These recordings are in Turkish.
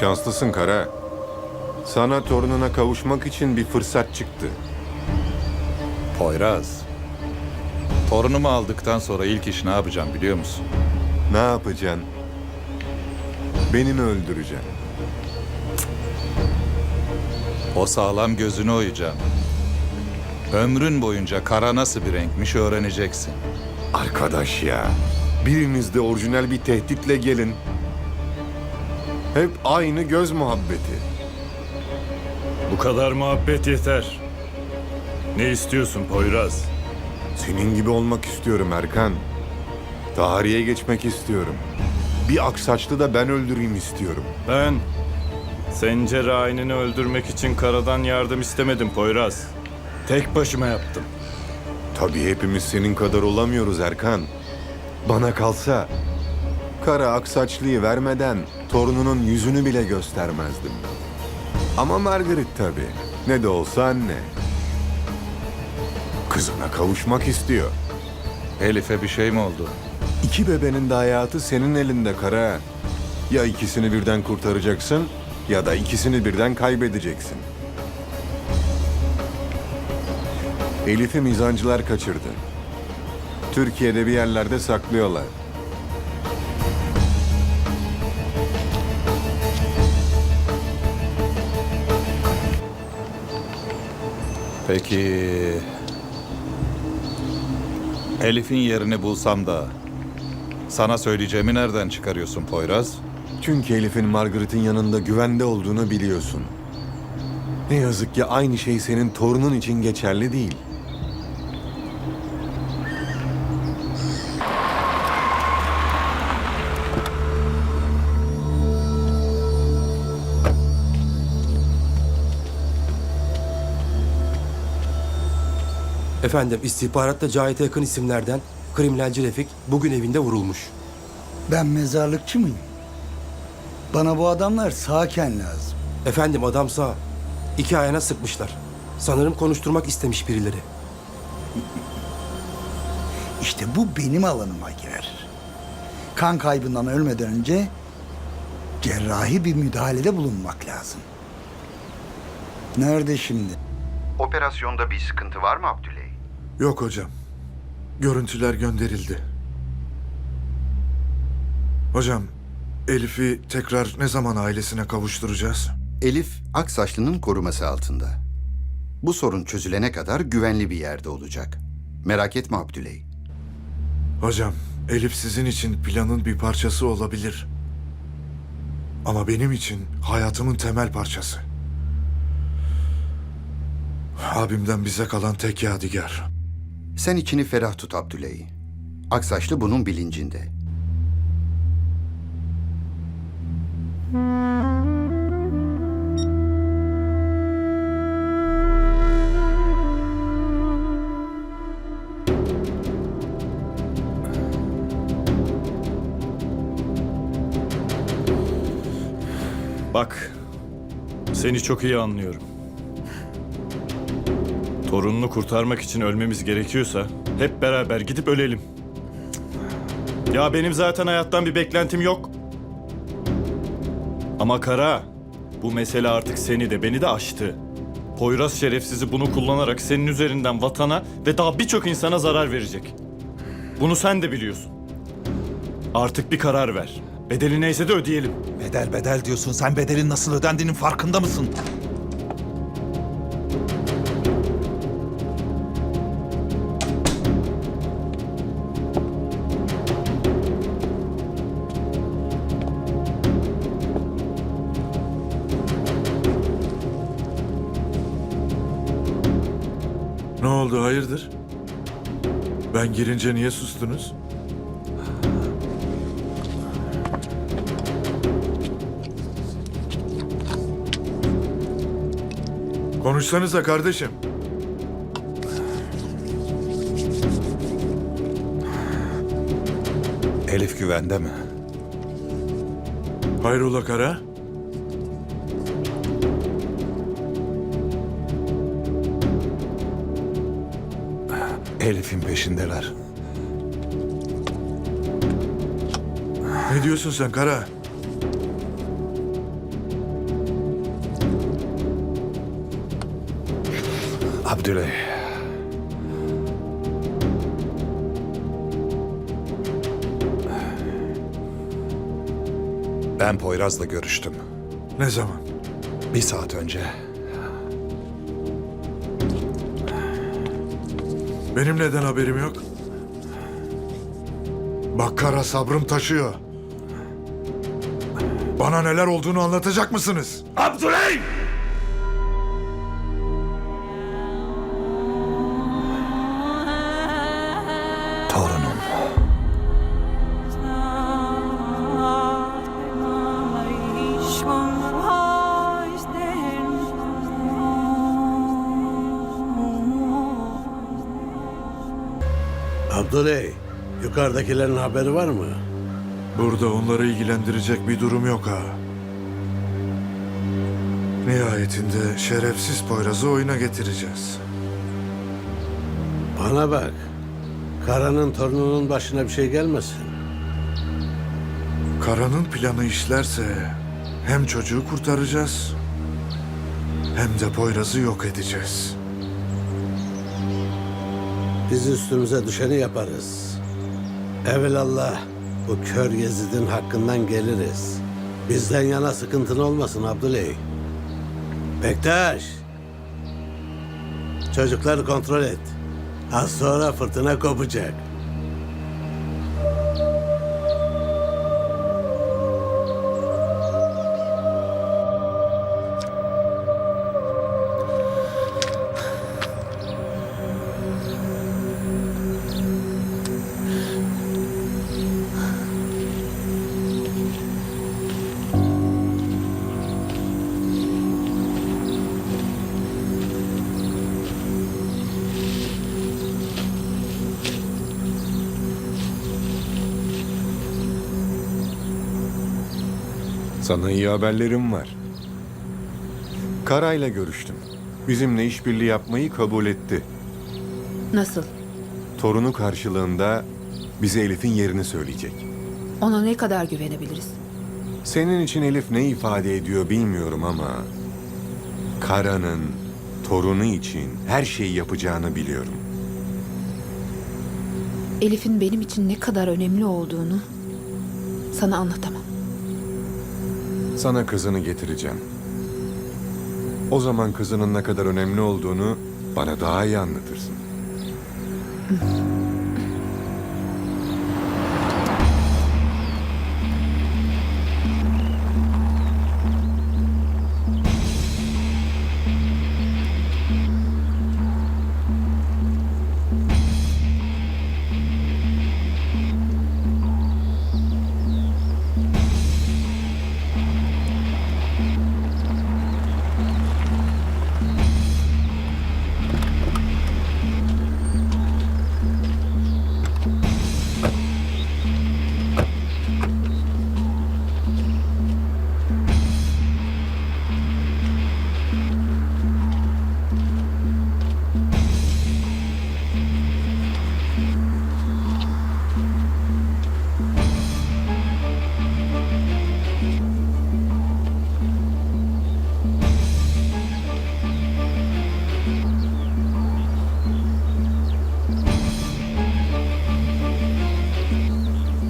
Şanslısın Kara. Sana torununa kavuşmak için bir fırsat çıktı. Poyraz. Torunumu aldıktan sonra ilk iş ne yapacağım biliyor musun? Ne yapacaksın? Beni mi öldüreceksin? O sağlam gözünü oyacağım. Ömrün boyunca kara nasıl bir renkmiş öğreneceksin. Arkadaş ya. Biriniz de orijinal bir tehditle gelin. Hep aynı göz muhabbeti. Bu kadar muhabbet yeter. Ne istiyorsun Poyraz? Senin gibi olmak istiyorum Erkan. Tarihe geçmek istiyorum. Bir aksaçlı da ben öldüreyim istiyorum. Ben Sencer aynını öldürmek için karadan yardım istemedim Poyraz. Tek başıma yaptım. Tabii hepimiz senin kadar olamıyoruz Erkan. Bana kalsa kara aksaçlıyı vermeden torununun yüzünü bile göstermezdim. Ama Margaret tabii. Ne de olsa anne. Kızına kavuşmak istiyor. Elif'e bir şey mi oldu? İki bebenin de hayatı senin elinde kara. Ya ikisini birden kurtaracaksın ya da ikisini birden kaybedeceksin. Elif'i mizancılar kaçırdı. Türkiye'de bir yerlerde saklıyorlar. Peki... Elif'in yerini bulsam da sana söyleyeceğimi nereden çıkarıyorsun Poyraz? Çünkü Elif'in Margaret'in yanında güvende olduğunu biliyorsun. Ne yazık ki aynı şey senin torunun için geçerli değil. Efendim istihbaratta Cahit'e yakın isimlerden kriminalci Refik bugün evinde vurulmuş. Ben mezarlıkçı mıyım? Bana bu adamlar sağken lazım. Efendim adam sağ. İki ayağına sıkmışlar. Sanırım konuşturmak istemiş birileri. İşte bu benim alanıma girer. Kan kaybından ölmeden önce cerrahi bir müdahalede bulunmak lazım. Nerede şimdi? Operasyonda bir sıkıntı var mı Abdüley? Yok hocam. Görüntüler gönderildi. Hocam, Elif'i tekrar ne zaman ailesine kavuşturacağız? Elif Aksaçlı'nın koruması altında. Bu sorun çözülene kadar güvenli bir yerde olacak. Merak etme Abdüley. Hocam, Elif sizin için planın bir parçası olabilir. Ama benim için hayatımın temel parçası. Abimden bize kalan tek yadigar. Sen içini ferah tut Abdüley. Aksaçlı bunun bilincinde. Bak, seni çok iyi anlıyorum. Torununu kurtarmak için ölmemiz gerekiyorsa hep beraber gidip ölelim. Ya benim zaten hayattan bir beklentim yok. Ama Kara, bu mesele artık seni de beni de aştı. Poyraz şerefsizi bunu kullanarak senin üzerinden vatana ve daha birçok insana zarar verecek. Bunu sen de biliyorsun. Artık bir karar ver. Bedeli neyse de ödeyelim. Bedel bedel diyorsun. Sen bedelin nasıl ödendiğinin farkında mısın? Oldu, hayırdır? Ben girince niye sustunuz? Konuşsanıza kardeşim. Elif güvende mi? Hayrola Kara? herifin peşindeler. Ne diyorsun sen Kara? Abdüley. Ben Poyraz'la görüştüm. Ne zaman? Bir saat önce. Benim neden haberim yok? Bak Kara sabrım taşıyor. Bana neler olduğunu anlatacak mısınız? Abdüley! Abdüley, yukarıdakilerin haberi var mı? Burada onları ilgilendirecek bir durum yok ha. Nihayetinde şerefsiz Poyraz'ı oyuna getireceğiz. Bana bak. Karanın torununun başına bir şey gelmesin. Kara'nın planı işlerse hem çocuğu kurtaracağız hem de Poyraz'ı yok edeceğiz. Biz üstümüze düşeni yaparız. Evelallah bu kör Yezid'in hakkından geliriz. Bizden yana sıkıntın olmasın Abdüley. Bektaş. Çocukları kontrol et. Az sonra fırtına kopacak. Sana iyi haberlerim var. Kara'yla görüştüm. Bizimle işbirliği yapmayı kabul etti. Nasıl? Torunu karşılığında bize Elif'in yerini söyleyecek. Ona ne kadar güvenebiliriz? Senin için Elif ne ifade ediyor bilmiyorum ama... Kara'nın torunu için her şeyi yapacağını biliyorum. Elif'in benim için ne kadar önemli olduğunu sana anlatamam. Sana kızını getireceğim. O zaman kızının ne kadar önemli olduğunu bana daha iyi anlatırsın.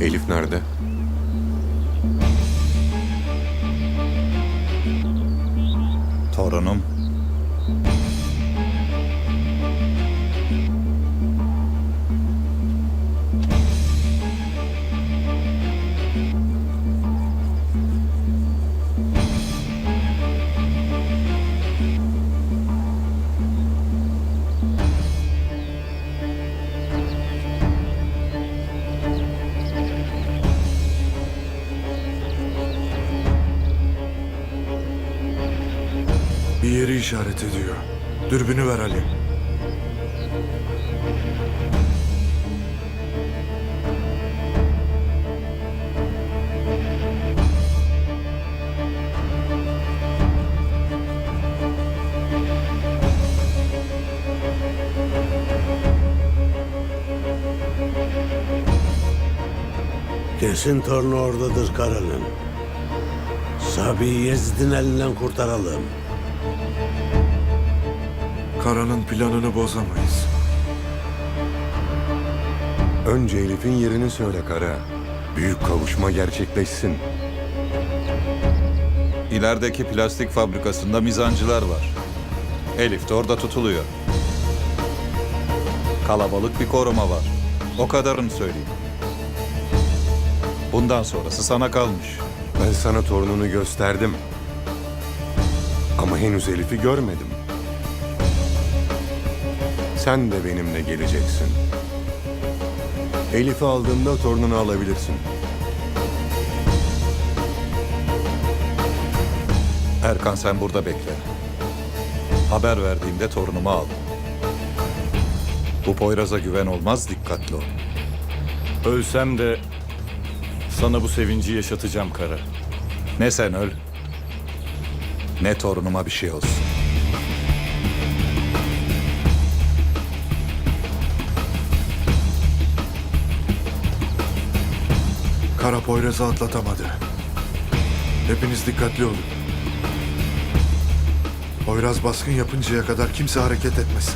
Elif nerede? Torunum. İşaret ediyor. Dürbünü ver Ali. Kesin torunu oradadır Karan'ın. Sabi'yi Yezid'in elinden kurtaralım. Kara'nın planını bozamayız. Önce Elif'in yerini söyle Kara. Büyük kavuşma gerçekleşsin. İlerideki plastik fabrikasında mizancılar var. Elif de orada tutuluyor. Kalabalık bir koruma var. O kadarını söyleyeyim. Bundan sonrası sana kalmış. Ben sana torununu gösterdim. Ama henüz Elif'i görmedim. Sen de benimle geleceksin. Elif'i aldığımda torununu alabilirsin. Erkan sen burada bekle. Haber verdiğimde torunumu al. Bu Poyraz'a güven olmaz, dikkatli ol. Ölsem de sana bu sevinci yaşatacağım Kara. Ne sen öl, ne torunuma bir şey olsun. Kara Poyraz'ı atlatamadı. Hepiniz dikkatli olun. Poyraz baskın yapıncaya kadar kimse hareket etmesin.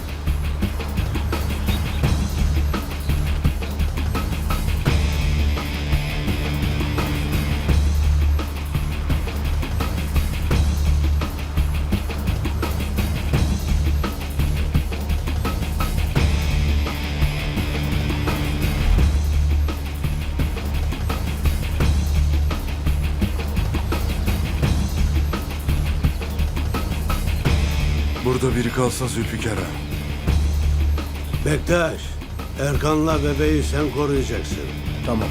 Burada biri kalsın Zülfikar ağa. Bektaş, Erkan'la bebeği sen koruyacaksın. Tamam.